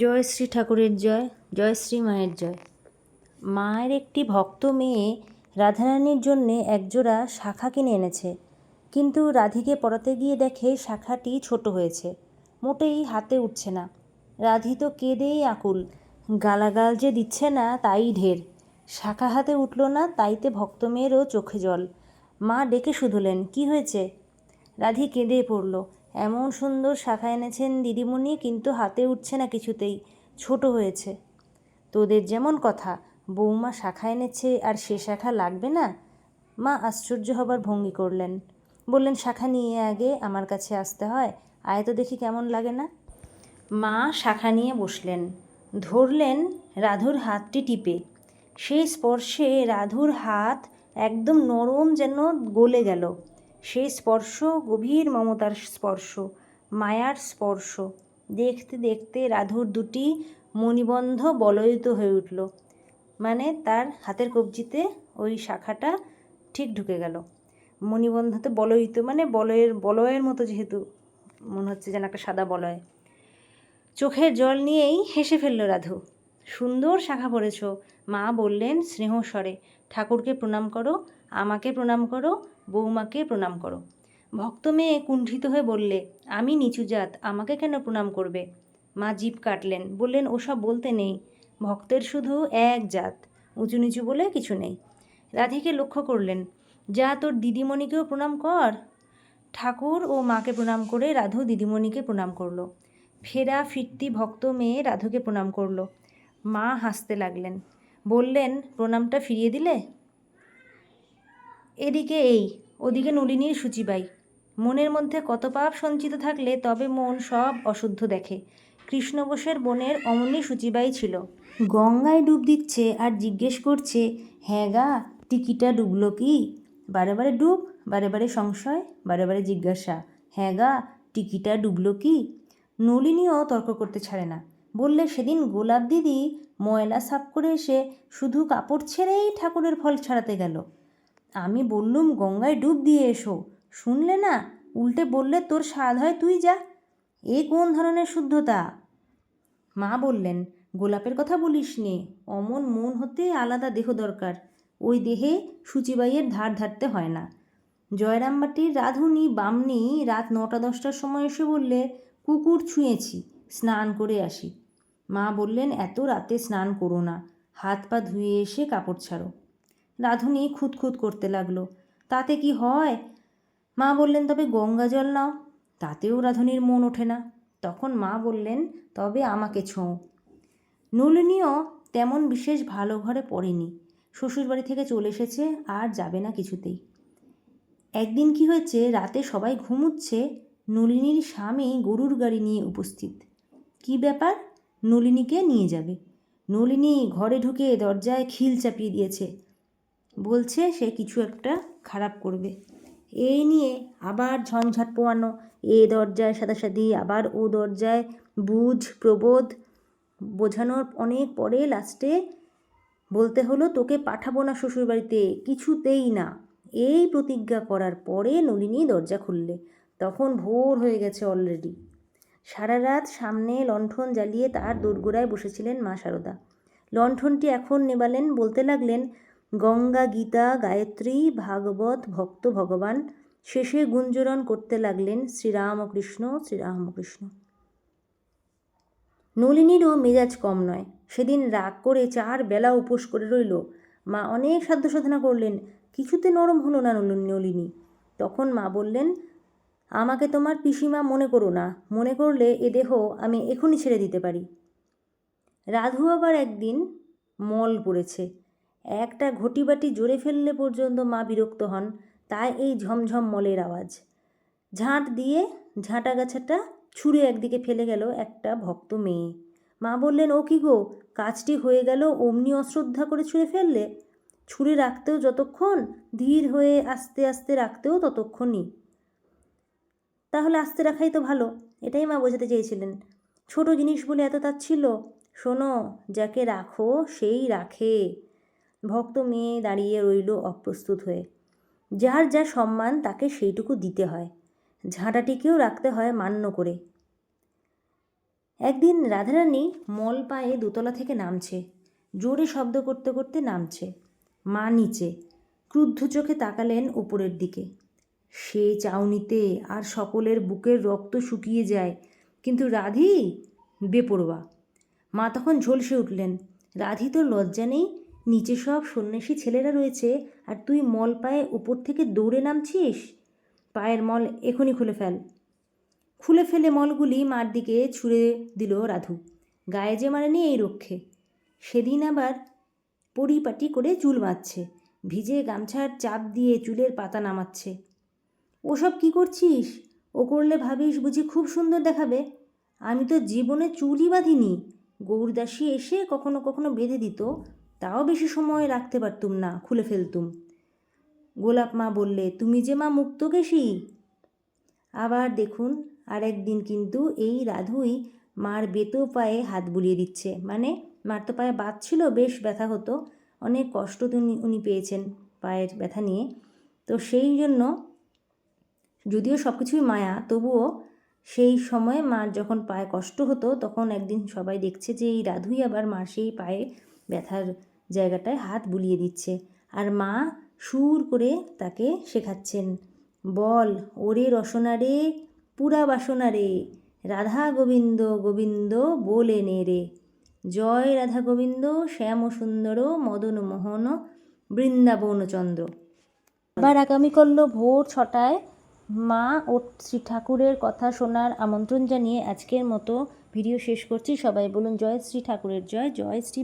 জয় শ্রী ঠাকুরের জয় জয় শ্রী মায়ের জয়। মায়ের একটি ভক্ত মেয়ে রাধারানীর জন্যে একজোড়া শাখা কিনে এনেছে। কিন্তু রাধিকে পড়াতে গিয়ে দেখে শাখাটি ছোট হয়েছে, মোটেই হাতে উঠছে না। রাধি তো কেঁদেই আকুল, গালাগাল যে দিচ্ছে না তাই ঢের। শাখা হাতে উঠল না, তাইতে ভক্ত মেয়েরও চোখে জল। মা ডেকে শুধলেন, কি হয়েছে? রাধি কেঁদে পড়ল এমন সুন্দর শাখা এনেছেন দিদিমণি, কিন্তু হাতে উঠছে না কিছুতেই। ছোট হয়েছে। তোদের যেমন কথা, বৌমা শাখা এনেছে আর সে শাখা লাগবে না? মা আশ্চর্য হবার ভঙ্গি করলেন। বললেন, শাখা নিয়ে আগে আমার কাছে আসতে হয়, আয় তো দেখি কেমন লাগে না? মা শাখা নিয়ে বসলেন। ধরলেন রাধুর হাতটি টিপে। সেই স্পর্শে রাধুর হাত একদম নরম যেন গলে গেল। সেই স্পর্শ, গভীর মমতার স্পর্শ, মায়ার স্পর্শ। দেখতে দেখতে রাধুর দুটি মণিবন্ধ বলয়িত হয়ে উঠল। মানে তার হাতের কবজিতে ওই শাখাটা ঠিক ঢুকে গেল। মণিবন্ধতে বলয়িত মানে বলয়ের বলয়ের মতো যেহেতু মনে হচ্ছে যেন একটা সাদা বলয়। চোখের জল নিয়েই হেসে ফেলল রাধু। সুন্দর শাখা পড়েছ। মা বললেন স্নেহস্বরে ঠাকুরকে প্রণাম করো, আমাকে প্রণাম করো বৌমাকে প্রণাম করো। ভক্ত মেয়ে কুণ্ঠিত হয়ে বললে, আমি নিচু জাত, আমাকে কেন প্রণাম করবে? মা জিভ কাটলেন, বললেন, ওসব বলতে নেই। ভক্তের শুধু এক জাত, উঁচু নিচু বলে কিছু নেই। রাধিকে লক্ষ্য করলেন, যা তোর দিদিমণিকেও প্রণাম কর। ঠাকুর ও মাকে প্রণাম করে রাধু দিদিমণিকে প্রণাম করল। ফেরা ফিরতি ভক্ত মেয়ে রাধুকে প্রণাম করল। মা হাসতে লাগলেন, বললেন, প্রণামটা ফিরিয়ে দিলে? এদিকে এই, ওদিকে নলিনীর সূচিবাই মনের মধ্যে কত পাপ সঞ্চিত থাকলে তবে মন সব অশুদ্ধ দেখে। কৃষ্ণবোসের বোনের অমনি সূচিবাই ছিল। গঙ্গায় ডুব দিচ্ছে আর জিজ্ঞেস করছে হ্যাঁ গা টিকিটা ডুবলো কি? বারে বারে ডুব, বারে বারে সংশয়, বারে বারে জিজ্ঞাসা হ্যাঁ গা টিকিটা ডুবলো কি? নলিনীও তর্ক করতে ছাড়ে না। বললে সেদিন গোলাপ দিদি ময়লা সাফ করে এসে শুধু কাপড় ছেড়েই ঠাকুরের ফল ছাড়াতে গেল। আমি বললুম, গঙ্গায় ডুব দিয়ে এসো। শুনলে না, উল্টে বললে তোর স্বাদ হয়, তুই যা। এ কোন ধরনের শুদ্ধতা? মা বললেন, গোলাপের কথা বলিস নে অমন মন হতে আলাদা দেহ দরকার। ওই দেহে সূচিবাইয়ের ধার ধারতে হয় না। জয়রামবাটির রাধুনি বামনি রাত নটা দশটার সময় এসে বললে, কুকুর ছুঁয়েছি, স্নান করে আসি। মা বললেন, এত রাতে স্নান করো না, হাত পা ধুয়ে এসে কাপড় ছাড়ো। রাধুনি খুঁতখুত করতে লাগল। তাতে কি হয়? মা বললেন, তবে গঙ্গা জল নাও। তাতেও রাধুনির মন ওঠে না। তখন মা বললেন, তবে আমাকে ছোঁও। নলিনীও তেমন বিশেষ ভালো ঘরে পড়েনি। শ্বশুরবাড়ি থেকে চলে এসেছে, আর যাবে না কিছুতেই। একদিন কি হয়েছে? রাতে সবাই ঘুমুচ্ছে? নলিনীর স্বামী গরুর গাড়ি নিয়ে উপস্থিত। কি ব্যাপার? নলিনীকে নিয়ে যাবে? নলিনী ঘরে ঢুকে দরজায় খিল চাপিয়ে দিয়েছে। বলছে সে কিছু একটা খারাপ করবে। এই নিয়ে আবার ঝঞ্ঝাট পোয়ানো। এ দরজায় সাদাসাদি, আবার ও দরজায় বুঝ, প্রবোধ বোঝানোর অনেক পরে লাস্টে বলতে হলো, তোকে পাঠাবো না শ্বশুরবাড়িতে, কিছুতেই না। এই প্রতিজ্ঞা করার পরে নলিনী দরজা খুললে। তখন ভোর হয়ে গেছে অলরেডি সারা রাত সামনে লণ্ঠন জ্বালিয়ে তার দোরগোড়ায় বসেছিলেন মা শারদা লণ্ঠনটি এখন নেবালেন, বলতে লাগলেন গঙ্গা গীতা, গায়ত্রী, ভাগবত, ভক্ত ভগবান শেষে গুঞ্জরণ করতে লাগলেন শ্রীরামকৃষ্ণ শ্রীরামকৃষ্ণ। নলিনীরও মেজাজ কম নয়। সেদিন রাগ করে চার বেলা উপোস করে রইল। মা অনেক সাধ্য সাধনা করলেন। কিছুতে নরম হলো না নল- নলিনী। তখন মা বললেন, আমাকে তোমার পিসিমা মনে করো না। মনে করলে এ দেহ আমি এখনই ছেড়ে দিতে পারি। রাধু আবার একদিন মল পড়েছে। একটা ঘটিবাটি জোরে ফেললে পর্যন্ত মা বিরক্ত হন, তাই এই ঝমঝম মলের আওয়াজ। ঝাঁট দিয়ে ঝাঁটা গাছাটা ছুঁড়ে একদিকে ফেলে গেল একটা ভক্ত মেয়ে। মা বললেন, ও কি গো, কাজটি হয়ে গেল, অমনি অশ্রদ্ধা করে ছুঁড়ে ফেললে? ছুঁড়ে রাখতেও যতক্ষণ, ধীর হয়ে আস্তে আস্তে রাখতেও ততক্ষণই। তাহলে আস্তে রাখাই তো ভালো। এটাই মা বোঝাতে চেয়েছিলেন। ছোট জিনিস বলে এত তাচ্ছিল শোনো, যাকে রাখো, সেই রাখে। ভক্ত মেয়ে দাঁড়িয়ে রইল অপ্রস্তুত হয়ে। যার যা সম্মান, তাকে সেইটুকু দিতে হয়। ঝাঁটাটিকেও রাখতে হয় মান্য করে। একদিন রাধারানী মল পায়ে দোতলা থেকে নামছে। জোরে শব্দ করতে করতে নামছে। মা নিচে, ক্রুদ্ধ চোখে তাকালেন ওপরের দিকে। সে চাউনিতে আর সকলের বুকের রক্ত শুকিয়ে যায়। কিন্তু রাধি, বেপরোয়া। মা তখন ঝলসে উঠলেন। রাধি তো লজ্জা নেই নিচে সব সন্ন্যাসী ছেলেরা রয়েছে আর তুই মল পায়ে ওপর থেকে দৌড়ে নামছিস? পায়ের মল এখনই খুলে ফেল। খুলে ফেলে মলগুলি মার দিকে ছুঁড়ে দিল রাধু। গায়ে যে মারেনি এই রক্ষে। সেদিন আবার পরিপাটি করে চুল বাঁধছে। ভিজে গামছার চাপ দিয়ে চুলের পাতা নামাচ্ছে। ওসব কি করছিস? ও করলে ভাবিস বুঝি খুব সুন্দর দেখাবে। আমি তো জীবনে চুলই বাঁধিনি। গৌরদাসী এসে কখনো কখনো বেঁধে দিত। তাও বেশি সময় রাখতে পারতুম না, খুলে ফেলতুম। গোলাপ মা বললে, তুমি যে মা মুক্ত মুক্তকেশী আবার দেখুন, আরেক দিন কিন্তু এই রাধুই মার বেতো পায়ে হাত বুলিয়ে দিচ্ছে। মানে মার তো পায়ে বাত ছিল, বেশ ব্যথা হতো। অনেক কষ্ট তো উনি উনি পেয়েছেন পায়ের ব্যথা নিয়ে। তো সেই জন্য যদিও সব কিছুই মায়া, তবুও সেই সময় মার যখন পায়ে কষ্ট হতো, তখন একদিন সবাই দেখছে যে এই রাধুই আবার মার সেই পায়ে ব্যথার জায়গাটায় হাত বুলিয়ে দিচ্ছে। আর মা সুর করে তাকে শেখাচ্ছেন, বল, ওরে রসনা রে, পুরা বাসনা রে, রাধা গোবিন্দ গোবিন্দ বলে নে রে। জয় রাধা গোবিন্দ, শ্যাম সুন্দর, মদন মোহন, বৃন্দাবন চন্দ্র আবার আগামী করল ভোর ছটায় মা ও শ্রী ঠাকুরের কথা শোনার আমন্ত্রণ জানিয়ে আজকের মতো ভিডিও শেষ করছি। সবাই বলুন, জয় শ্রী ঠাকুরের, জয় জয় শ্রী